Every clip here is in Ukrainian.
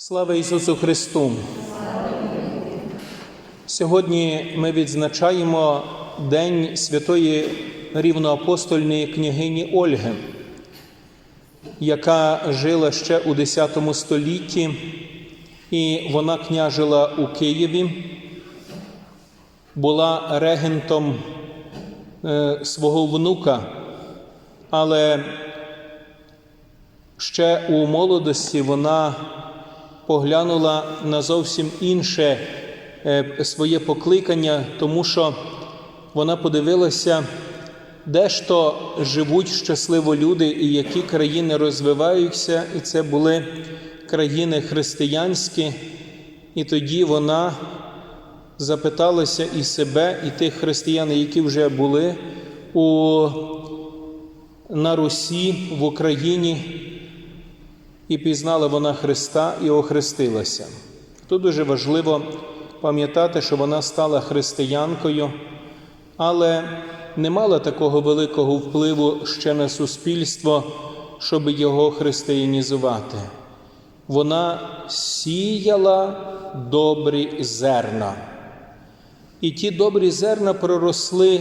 Слава Ісусу Христу! Сьогодні ми відзначаємо День святої рівноапостольної княгині Ольги, яка жила ще у X столітті, і вона княжила у Києві, була регентом е, свого внука, але ще у молодості вона поглянула на зовсім інше е, своє покликання, тому що вона подивилася, де ж то живуть щасливо люди і які країни розвиваються, і це були країни християнські. І тоді вона запиталася і себе, і тих християн, які вже були у, на Русі, в Україні, і пізнала вона Христа і охрестилася. Тут дуже важливо пам'ятати, що вона стала християнкою, але не мала такого великого впливу ще на суспільство, щоб його християнізувати. Вона сіяла добрі зерна. І ті добрі зерна проросли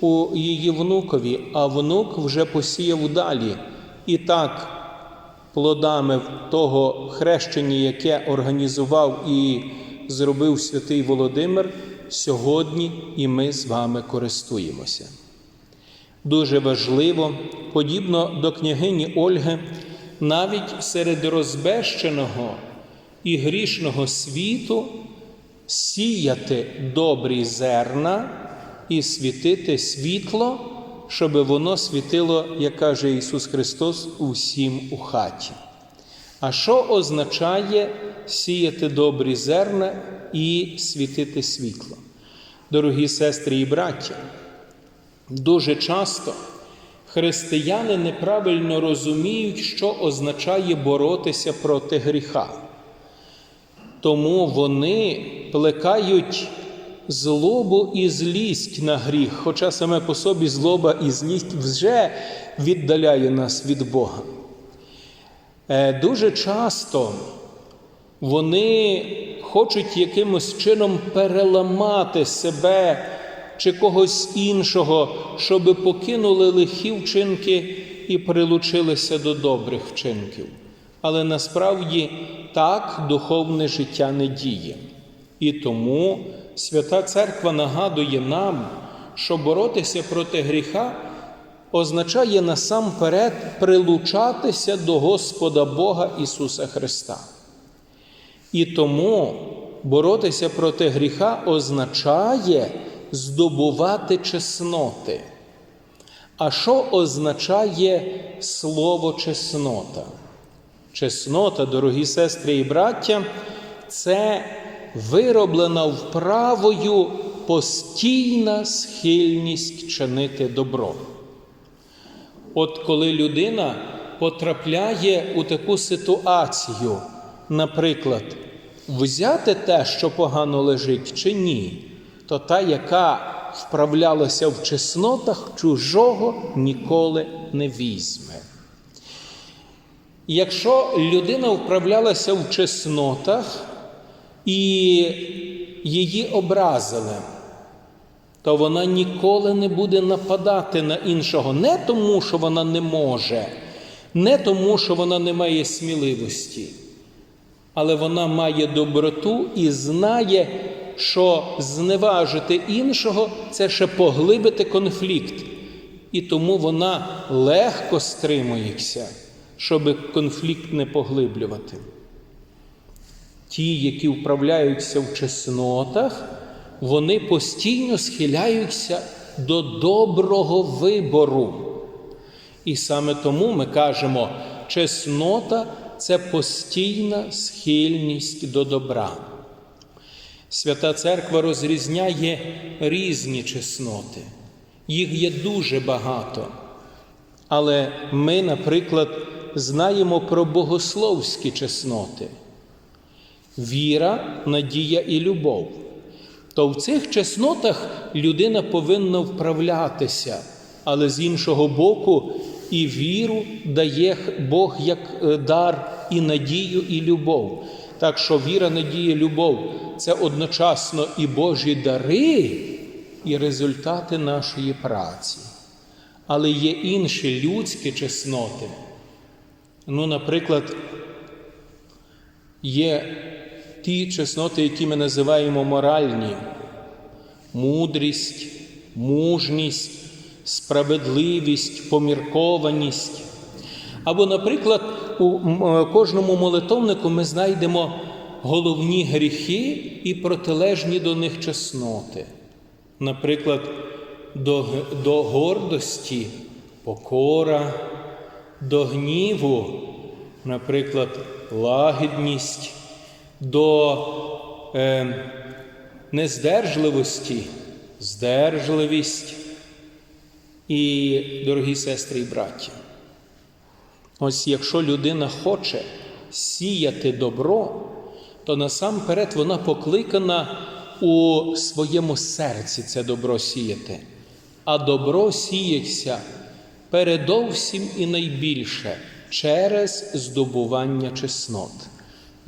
у її внукові, а внук вже посіяв далі. І так, плодами того хрещення, яке організував і зробив святий Володимир, сьогодні і ми з вами користуємося. Дуже важливо, подібно до княгині Ольги, навіть серед розбещеного і грішного світу сіяти добрі зерна і світити світло, щоб воно світило, як каже Ісус Христос, усім у хаті. А що означає сіяти добрі зерна і світити світло? Дорогі сестри і браття, дуже часто християни неправильно розуміють, що означає боротися проти гріха. Тому вони плекають злобу і злість на гріх, хоча саме по собі злоба і злість вже віддаляє нас від Бога. Е, Дуже часто вони хочуть якимось чином переламати себе чи когось іншого, щоб покинули лихі вчинки і прилучилися до добрих вчинків. Але насправді так духовне життя не діє. І тому Свята Церква нагадує нам, що боротися проти гріха означає насамперед прилучатися до Господа Бога Ісуса Христа. І тому боротися проти гріха означає здобувати чесноти. А що означає слово чеснота? Чеснота, дорогі сестри і браття, це вироблена вправою постійна схильність чинити добро. От коли людина потрапляє у таку ситуацію, наприклад, взяти те, що погано лежить, чи ні, то та, яка вправлялася в чеснотах, чужого ніколи не візьме. Якщо людина вправлялася в чеснотах і її образили, то вона ніколи не буде нападати на іншого не тому, що вона не може, не тому, що вона не має сміливості, але вона має доброту і знає, що зневажити іншого це ще поглибити конфлікт. І тому вона легко стримується, щоб конфлікт не поглиблювати. Ті, які вправляються в чеснотах, вони постійно схиляються до доброго вибору. І саме тому ми кажемо, чеснота це постійна схильність до добра. Свята Церква розрізняє різні чесноти, їх є дуже багато. Але ми, наприклад, знаємо про богословські чесноти віра, надія і любов. То в цих чеснотах людина повинна вправлятися, але з іншого боку, і віру дає Бог як е, дар і надію, і любов. Так що віра, надія, любов це одночасно і Божі дари, і результати нашої праці. Але є інші людські чесноти. Ну, наприклад, є ті чесноти, які ми називаємо моральні: мудрість, мужність, справедливість, поміркованість. Або, наприклад, у е, кожному молитовнику ми знайдемо головні гріхи і протилежні до них чесноти. Наприклад, до, до гордості покора, до гніву, наприклад, лагідність, до е, нездержливості, здержливість і, дорогі сестри і браті. Ось якщо людина хоче сіяти добро, то насамперед вона покликана у своєму серці це добро сіяти. А добро сіється передовсім і найбільше через здобування чеснот.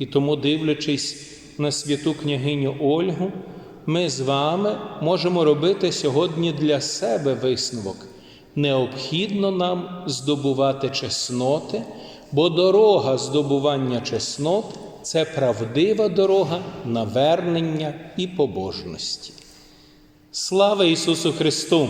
І тому, дивлячись на святу княгиню Ольгу, ми з вами можемо робити сьогодні для себе висновок. Необхідно нам здобувати чесноти, бо дорога здобування чеснот це правдива дорога навернення і побожності. Слава Ісусу Христу!